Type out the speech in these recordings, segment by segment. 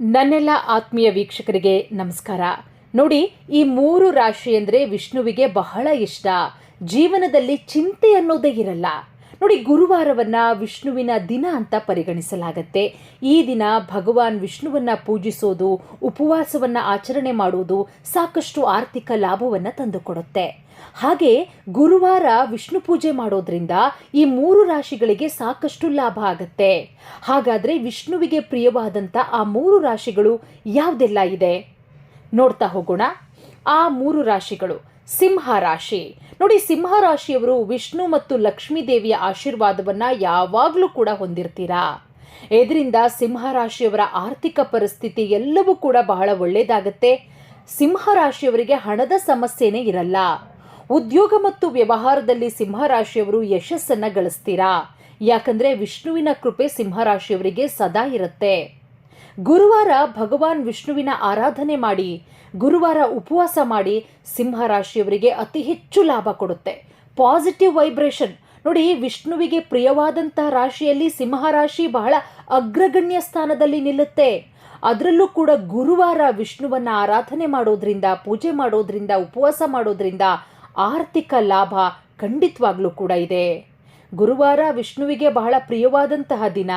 ನನ್ನೆಲ್ಲ ಆತ್ಮೀಯ ವೀಕ್ಷಕರಿಗೆ ನಮಸ್ಕಾರ. ನೋಡಿ, ಈ ಮೂರು ರಾಶಿ ಅಂದರೆ ವಿಷ್ಣುವಿಗೆ ಬಹಳ ಇಷ್ಟ. ಜೀವನದಲ್ಲಿ ಚಿಂತೆ ಅನ್ನೋದೇ ಇರಲ್ಲ. ನೋಡಿ, ಗುರುವಾರವನ್ನ ವಿಷ್ಣುವಿನ ದಿನ ಅಂತ ಪರಿಗಣಿಸಲಾಗತ್ತೆ. ಈ ದಿನ ಭಗವಾನ್ ವಿಷ್ಣುವನ್ನ ಪೂಜಿಸೋದು, ಉಪವಾಸವನ್ನ ಆಚರಣೆ ಮಾಡುವುದು ಸಾಕಷ್ಟು ಆರ್ಥಿಕ ಲಾಭವನ್ನ ತಂದುಕೊಡುತ್ತೆ. ಹಾಗೆ ಗುರುವಾರ ವಿಷ್ಣು ಪೂಜೆ ಮಾಡೋದ್ರಿಂದ ಈ ಮೂರು ರಾಶಿಗಳಿಗೆ ಸಾಕಷ್ಟು ಲಾಭ ಆಗತ್ತೆ. ಹಾಗಾದ್ರೆ ವಿಷ್ಣುವಿಗೆ ಪ್ರಿಯವಾದಂಥ ಆ ಮೂರು ರಾಶಿಗಳು ಯಾವುದೆಲ್ಲ ಇದೆ? ನೋಡ್ತಾ ಹೋಗೋಣ. ಆ ಮೂರು ರಾಶಿಗಳು. ಸಿಂಹ ರಾಶಿ. ನೋಡಿ, ಸಿಂಹ ರಾಶಿಯವರು ವಿಷ್ಣು ಮತ್ತು ಲಕ್ಷ್ಮೀ ದೇವಿಯ ಆಶೀರ್ವಾದವನ್ನ ಯಾವಾಗಲೂ ಕೂಡ ಹೊಂದಿರ್ತೀರಾ? ಇದರಿಂದ ಸಿಂಹ ರಾಶಿಯವರ ಆರ್ಥಿಕ ಪರಿಸ್ಥಿತಿ ಎಲ್ಲವೂ ಕೂಡ ಬಹಳ ಒಳ್ಳೆಯದಾಗತ್ತೆ ಸಿಂಹ ರಾಶಿಯವರಿಗೆ ಹಣದ ಸಮಸ್ಯೆನೇ ಇರಲ್ಲ. ಉದ್ಯೋಗ ಮತ್ತು ವ್ಯವಹಾರದಲ್ಲಿ ಸಿಂಹರಾಶಿಯವರು ಯಶಸ್ಸನ್ನ ಗಳಿಸ್ತೀರಾ? ಯಾಕಂದ್ರೆ ವಿಷ್ಣುವಿನ ಕೃಪೆ ಸಿಂಹರಾಶಿಯವರಿಗೆ ಸದಾ ಇರುತ್ತೆ. ಗುರುವಾರ ಭಗವಾನ್ ವಿಷ್ಣುವಿನ ಆರಾಧನೆ ಮಾಡಿ, ಗುರುವಾರ ಉಪವಾಸ ಮಾಡಿ ಸಿಂಹರಾಶಿಯವರಿಗೆ ಅತಿ ಹೆಚ್ಚು ಲಾಭ ಕೊಡುತ್ತೆ. Positive vibration. ನೋಡಿ, ವಿಷ್ಣುವಿಗೆ ಪ್ರಿಯವಾದಂತಹ ರಾಶಿಯಲ್ಲಿ ಸಿಂಹರಾಶಿ ಬಹಳ ಅಗ್ರಗಣ್ಯ ಸ್ಥಾನದಲ್ಲಿ ನಿಲ್ಲುತ್ತೆ. ಅದರಲ್ಲೂ ಕೂಡ ಗುರುವಾರ ವಿಷ್ಣುವನ್ನ ಆರಾಧನೆ ಮಾಡೋದ್ರಿಂದ, ಪೂಜೆ ಮಾಡೋದ್ರಿಂದ, ಉಪವಾಸ ಮಾಡೋದ್ರಿಂದ ಆರ್ಥಿಕ ಲಾಭ ಖಂಡಿತವಾಗ್ಲೂ ಕೂಡ ಇದೆ. ಗುರುವಾರ ವಿಷ್ಣುವಿಗೆ ಬಹಳ ಪ್ರಿಯವಾದಂತಹ ದಿನ.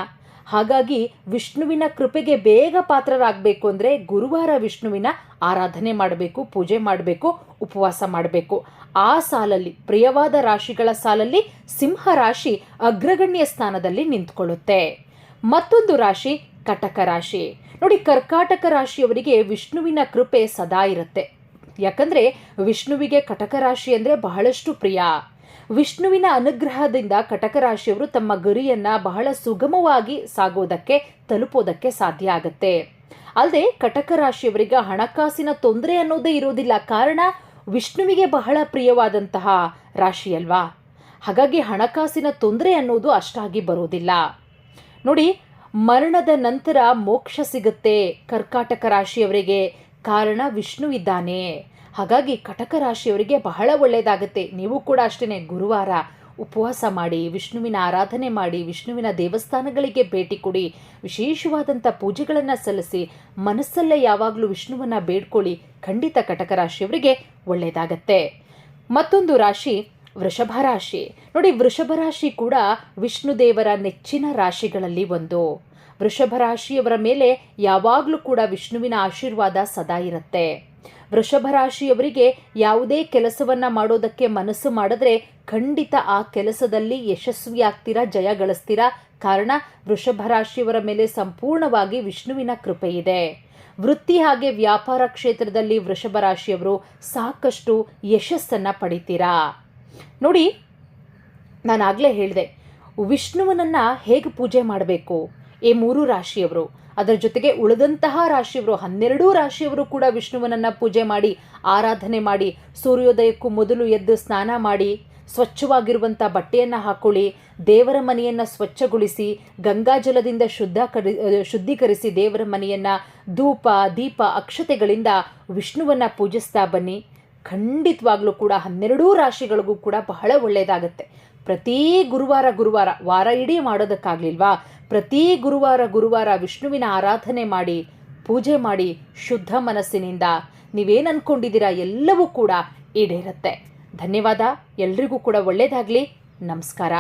ಹಾಗಾಗಿ ವಿಷ್ಣುವಿನ ಕೃಪೆಗೆ ಬೇಗ ಪಾತ್ರರಾಗಬೇಕು ಅಂದರೆ ಗುರುವಾರ ವಿಷ್ಣುವಿನ ಆರಾಧನೆ ಮಾಡಬೇಕು, ಪೂಜೆ ಮಾಡಬೇಕು, ಉಪವಾಸ ಮಾಡಬೇಕು. ಆ ಸಾಲಲ್ಲಿ, ಪ್ರಿಯವಾದ ರಾಶಿಗಳ ಸಾಲಲ್ಲಿ ಸಿಂಹ ರಾಶಿ ಅಗ್ರಗಣ್ಯ ಸ್ಥಾನದಲ್ಲಿ ನಿಂತ್ಕೊಳ್ಳುತ್ತೆ. ಮತ್ತೊಂದು ರಾಶಿ ಕಟಕ ರಾಶಿ. ನೋಡಿ, ಕರ್ಕಾಟಕ ರಾಶಿಯವರಿಗೆ ವಿಷ್ಣುವಿನ ಕೃಪೆ ಸದಾ ಇರುತ್ತೆ. ಯಾಕಂದ್ರೆ ವಿಷ್ಣುವಿಗೆ ಕಟಕ ರಾಶಿ ಅಂದರೆ ಬಹಳಷ್ಟು ಪ್ರಿಯ. ವಿಷ್ಣುವಿನ ಅನುಗ್ರಹದಿಂದ ಕಟಕ ರಾಶಿಯವರು ತಮ್ಮ ಗುರಿಯನ್ನ ಬಹಳ ಸುಗಮವಾಗಿ ಸಾಗೋದಕ್ಕೆ, ತಲುಪೋದಕ್ಕೆ ಸಾಧ್ಯ ಆಗತ್ತೆ. ಅಲ್ಲದೆ ಕಟಕ ರಾಶಿಯವರಿಗೆ ಹಣಕಾಸಿನ ತೊಂದರೆ ಅನ್ನೋದೇ ಇರೋದಿಲ್ಲ ಕಾರಣ ವಿಷ್ಣುವಿಗೆ ಬಹಳ ಪ್ರಿಯವಾದಂತಹ ರಾಶಿ ಅಲ್ವಾ? ಹಾಗಾಗಿ ಹಣಕಾಸಿನ ತೊಂದರೆ ಅನ್ನೋದು ಅಷ್ಟಾಗಿ ಬರೋದಿಲ್ಲ. ನೋಡಿ, ಮರಣದ ನಂತರ ಮೋಕ್ಷ ಸಿಗುತ್ತೆ ಕರ್ಕಾಟಕ ರಾಶಿಯವರಿಗೆ. ಕಾರಣ ವಿಷ್ಣು ಇದ್ದಾನೆ. ಹಾಗಾಗಿ ಕಟಕ ರಾಶಿಯವರಿಗೆ ಬಹಳ ಒಳ್ಳೆಯದಾಗುತ್ತೆ ನೀವು ಕೂಡ ಅಷ್ಟೇ ಗುರುವಾರ ಉಪವಾಸ ಮಾಡಿ, ವಿಷ್ಣುವಿನ ಆರಾಧನೆ ಮಾಡಿ, ವಿಷ್ಣುವಿನ ದೇವಸ್ಥಾನಗಳಿಗೆ ಭೇಟಿ ಕೊಡಿ ವಿಶೇಷವಾದಂಥ ಪೂಜೆಗಳನ್ನು ಸಲ್ಲಿಸಿ, ಮನಸ್ಸಲ್ಲೇ ಯಾವಾಗಲೂ ವಿಷ್ಣುವನ್ನು ಬೇಡ್ಕೊಳ್ಳಿ, ಖಂಡಿತ ಕಟಕ ರಾಶಿಯವರಿಗೆ ಒಳ್ಳೆಯದಾಗತ್ತೆ ಮತ್ತೊಂದು ರಾಶಿ, ವೃಷಭ ರಾಶಿ. ನೋಡಿ, ವೃಷಭ ರಾಶಿ ಕೂಡ ವಿಷ್ಣು ದೇವರ ನೆಚ್ಚಿನ ರಾಶಿಗಳಲ್ಲಿ ಒಂದು. ವೃಷಭ ರಾಶಿಯವರ ಮೇಲೆ ಯಾವಾಗಲೂ ಕೂಡ ವಿಷ್ಣುವಿನ ಆಶೀರ್ವಾದ ಸದಾ ಇರುತ್ತೆ. ವೃಷಭ ರಾಶಿಯವರಿಗೆ ಯಾವುದೇ ಕೆಲಸವನ್ನ ಮಾಡೋದಕ್ಕೆ ಮನಸ್ಸು ಮಾಡಿದ್ರೆ ಖಂಡಿತ ಆ ಕೆಲಸದಲ್ಲಿ ಯಶಸ್ವಿಯಾಗ್ತೀರಾ, ಜಯ ಗಳಿಸ್ತೀರಾ? ಕಾರಣ ವೃಷಭ ರಾಶಿಯವರ ಮೇಲೆ ಸಂಪೂರ್ಣವಾಗಿ ವಿಷ್ಣುವಿನ ಕೃಪೆ ಇದೆ. ವೃತ್ತಿ ಹಾಗೆ ವ್ಯಾಪಾರ ಕ್ಷೇತ್ರದಲ್ಲಿ ವೃಷಭ ರಾಶಿಯವರು ಸಾಕಷ್ಟು ಯಶಸ್ಸನ್ನ ಪಡಿತೀರಾ? ನೋಡಿ ನಾನು ಆಗಲೇ ಹೇಳಿದೆ, ವಿಷ್ಣುವನನ್ನು ಹೇಗೆ ಪೂಜೆ ಮಾಡಬೇಕು? ಈ ಮೂರು ರಾಶಿಯವರು. ಅದರ ಜೊತೆಗೆ ಉಳಿದಂತಹ ರಾಶಿಯವರು, ಹನ್ನೆರಡೂ ರಾಶಿಯವರು ಕೂಡ ವಿಷ್ಣುವನನ್ನು ಪೂಜೆ ಮಾಡಿ, ಆರಾಧನೆ ಮಾಡಿ, ಸೂರ್ಯೋದಯಕ್ಕೂ ಮೊದಲು ಎದ್ದು ಸ್ನಾನ ಮಾಡಿ ಸ್ವಚ್ಛವಾಗಿರುವಂಥ ಬಟ್ಟೆಯನ್ನು ಹಾಕೊಳ್ಳಿ, ದೇವರ ಮನೆಯನ್ನು ಸ್ವಚ್ಛಗೊಳಿಸಿ ಗಂಗಾಜಲದಿಂದ ಶುದ್ಧ ಕರಿ ಶುದ್ಧೀಕರಿಸಿ ದೇವರ ಮನೆಯನ್ನು ಧೂಪ, ದೀಪ, ಅಕ್ಷತೆಗಳಿಂದ ವಿಷ್ಣುವನ್ನ ಪೂಜಿಸ್ತಾ ಬನ್ನಿ. ಖಂಡಿತವಾಗ್ಲೂ ಕೂಡ ಹನ್ನೆರಡೂ ರಾಶಿಗಳಿಗೂ ಕೂಡ ಬಹಳ ಒಳ್ಳೆಯದಾಗತ್ತೆ ಪ್ರತಿ ಗುರುವಾರ ಗುರುವಾರ, ವಾರ ಇಡೀ ಮಾಡೋದಕ್ಕಾಗಲಿಲ್ವಾ? ಪ್ರತಿ ಗುರುವಾರ ಗುರುವಾರ ವಿಷ್ಣುವಿನ ಆರಾಧನೆ ಮಾಡಿ, ಪೂಜೆ ಮಾಡಿ ಶುದ್ಧ ಮನಸ್ಸಿನಿಂದ ನೀವೇನು ಅಂದ್ಕೊಂಡಿದ್ದೀರಾ ಎಲ್ಲವೂ ಕೂಡ ಈಡೇರುತ್ತೆ. ಧನ್ಯವಾದ. ಎಲ್ರಿಗೂ ಕೂಡ ಒಳ್ಳೆಯದಾಗಲಿ ನಮಸ್ಕಾರ.